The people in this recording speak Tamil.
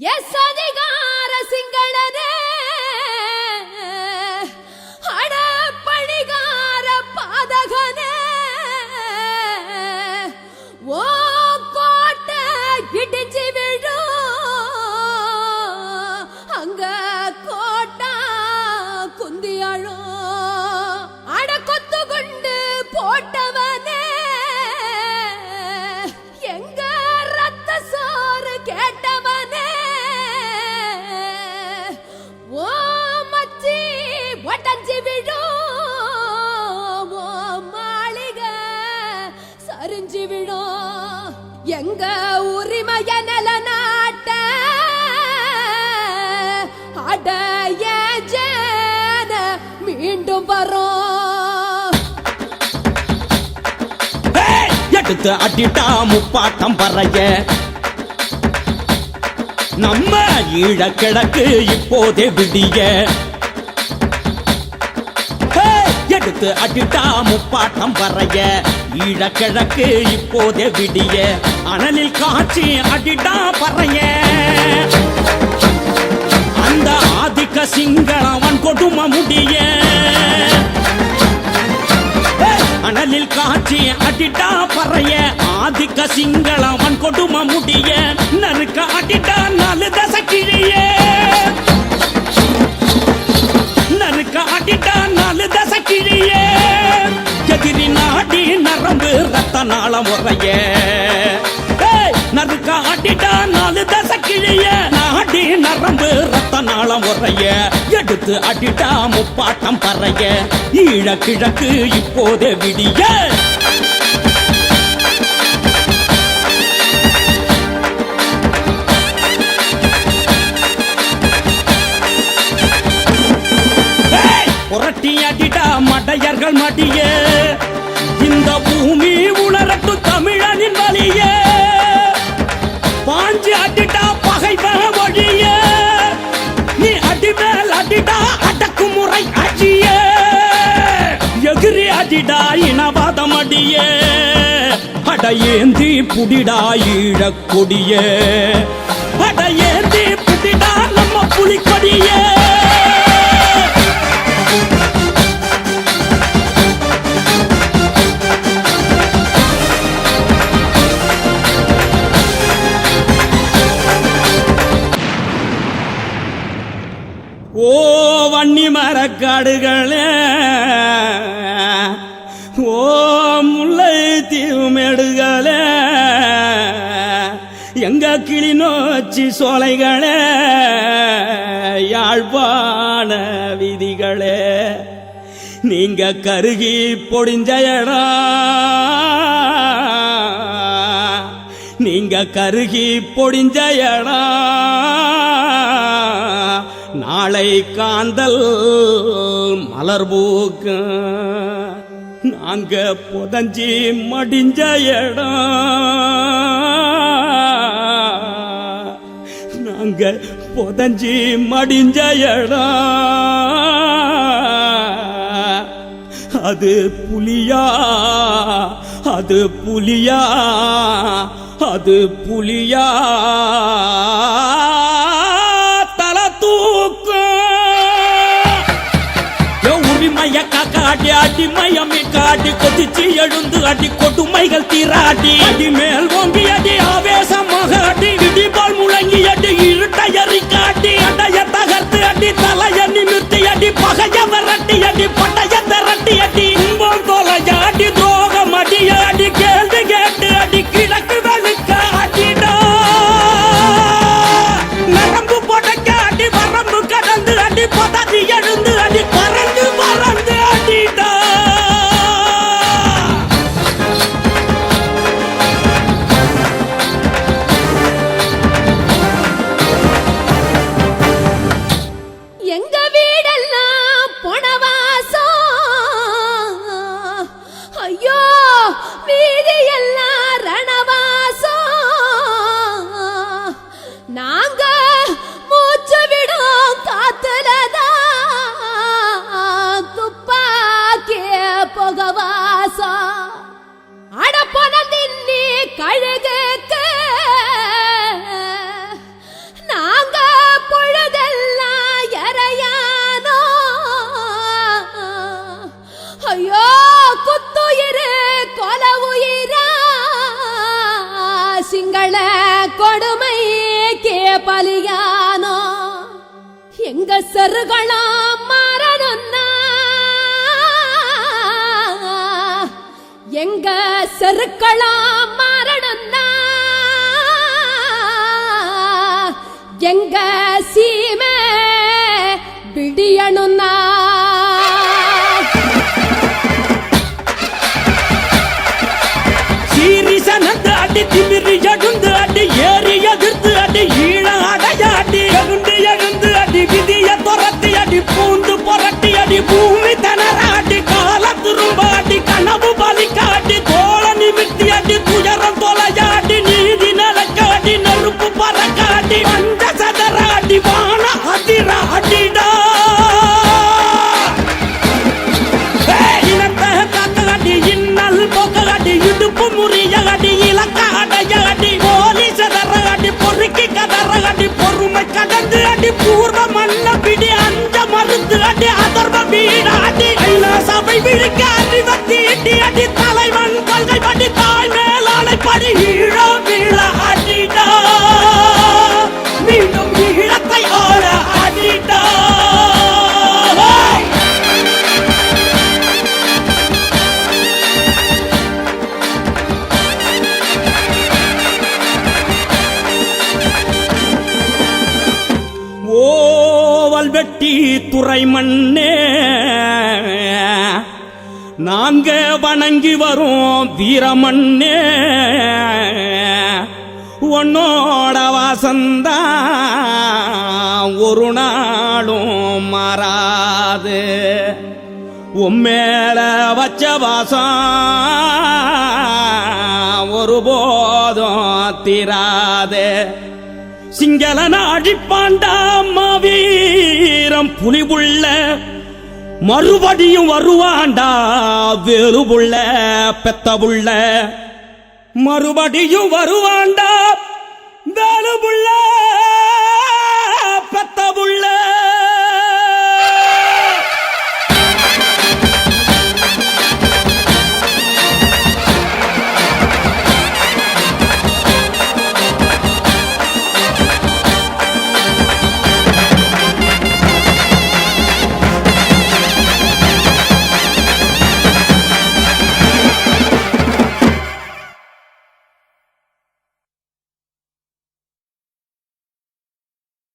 எஸ் அதிகார சிங்களனே வரும். எடுத்து அடிட்டா முப்பாட்டம் பறைய. நம்ம ஈழ கிழக்கு இப்போதே விடிய. எடுத்து அடிட்டா முப்பாட்டம் பறைய. ஈழ கிழக்கு இப்போதே விடிய. அனலில் காட்சி அடிட்டா பறைய. அந்த ஆதிக்க சிங்களவன் கொடும முடி. ஆதிக்க சிங்களவன் கொடுமை முடிய நறுக்க ஆட்டிட்டான் நாலு தசை கிழியே. நறுக்க ஆட்டிட்டான் நாலு தசை கிழியே. எதிரி நாடி நரம்பு ரத்த நாள முறைய நறுக்க ஆட்டிட்டான் நாலு தசை கிழிய. நாடி நரம்பு ரத்த நாள முறைய எடுத்து அடிட்டா முப்பாட்டம் பறைய. ஈழ கிழக்கு இப்போதே விடிய. புரட்டி அடிடா மடையர்கள் மடியே இந்த பூமி உணரட்டு தமிழனின் வழியே. பாஞ்சு அடிடா பகைவன் வழியே நீ அடிமேல் அடிடா அடக்குமுறை அடியே எகிரி அடிடா இனவாதம் அடியே அடையேந்தி புடிடா ஈழக்கொடியே கொடியே. ஓ வன்னி மரக்காடுகளே ஓ முல்லை தீவுமேடுகளே எங்க கிளிநொச்சி சோலைகளே யாழ்ப்பாண விதிகளே நீங்க கருகி பொடிஞ்ச இடம் நீங்க கருகி பொடிஞ்ச இடம் நாளை காந்தல் மலர்பூக்க நாங்க புதஞ்சி மடிஞ்ச இடம் நாங்க புதஞ்சி மடிஞ்ச இடம் அது புலியா அது புலியா அது புலியா. ஆடி ஆடி மயமே காடி கொதிச்சு எழுந்து அடி கொடுமைகள் தீராடி அடி மேல் ஓங்கி அடி ஆவே எங்க செருகளாம் மாறணும்னா எங்க செருக்களாம் மாறணும்னா எங்க சீமை விடியணும்னா வான அதிர அடிடா இனத்தை காத்தகடி இன்னல் போக்ககடி இடுப்பு முறியகடி இலக்க அடையகடி போலீஸ் தரகடி பொறுக்கி கதறகடி பொறுமை கடந்து அடி பூர்வ மல்ல பிடி அஞ்ச மருந்து அடி அதர்வ வீடாடி ஐநா சபை விழிக்க அறிவத்தி இட்டி அடி வெட்டி துறை மண்ணே நாங்க வணங்கி வரும் வீரமண்ணே. உன்னோட வாசந்தா ஒரு நாளும் மாறாது. உம்மேல வச்ச வாசம் ஒருபோதும் திராது. சிங்கள நாடிப்பாண்டா மாவீரம் மறுபடியும் வருவாண்டா வெறுவுள்ள பெத்தவுள்ள. மறுபடியும் வருவாண்டா வேலுபுள்ள